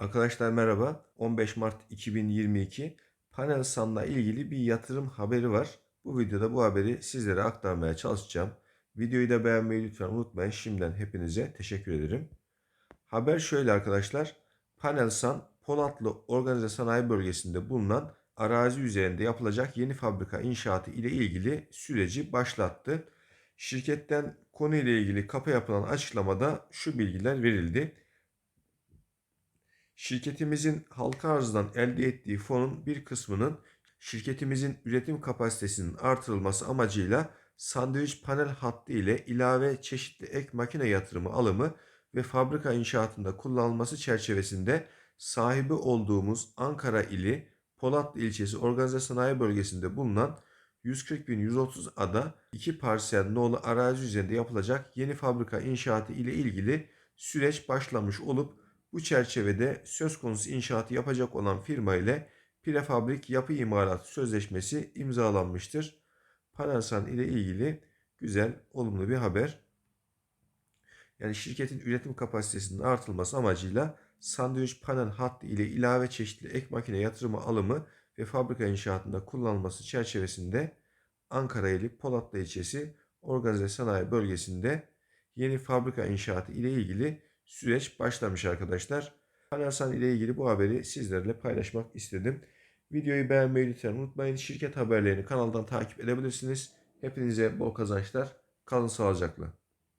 Arkadaşlar merhaba. 15 Mart 2022 Panelsan'la ilgili bir yatırım haberi var. Bu videoda bu haberi sizlere aktarmaya çalışacağım. Videoyu da beğenmeyi lütfen unutmayın. Şimdiden hepinize teşekkür ederim. Haber şöyle arkadaşlar. Panelsan Polatlı Organize Sanayi Bölgesi'nde bulunan arazi üzerinde yapılacak yeni fabrika inşaatı ile ilgili süreci başlattı. Şirketten konuyla ilgili kapa yapılan açıklamada şu bilgiler verildi. Şirketimizin halka arzdan elde ettiği fonun bir kısmının şirketimizin üretim kapasitesinin artırılması amacıyla sandviç panel hattı ile ilave çeşitli ek makine yatırımı alımı ve fabrika inşaatında kullanılması çerçevesinde sahibi olduğumuz Ankara ili Polatlı ilçesi organize sanayi bölgesinde bulunan 140.130 ada iki parsel nolu arazi üzerinde yapılacak yeni fabrika inşaatı ile ilgili süreç başlamış olup bu çerçevede söz konusu inşaatı yapacak olan firma ile prefabrik yapı imalatı sözleşmesi imzalanmıştır. Panelsan ile ilgili güzel, olumlu bir haber. Yani şirketin üretim kapasitesinin artırılması amacıyla sandviç panel hattı ile ilave çeşitli ek makine yatırımı alımı ve fabrika inşaatında kullanılması çerçevesinde Ankara ili Polatlı ilçesi organize sanayi bölgesinde yeni fabrika inşaatı ile ilgili süreç başlamış arkadaşlar. Panelsan ile ilgili bu haberi sizlerle paylaşmak istedim. Videoyu beğenmeyi lütfen unutmayın. Şirket haberlerini kanaldan takip edebilirsiniz. Hepinize bol kazançlar. Kalın sağlıcakla.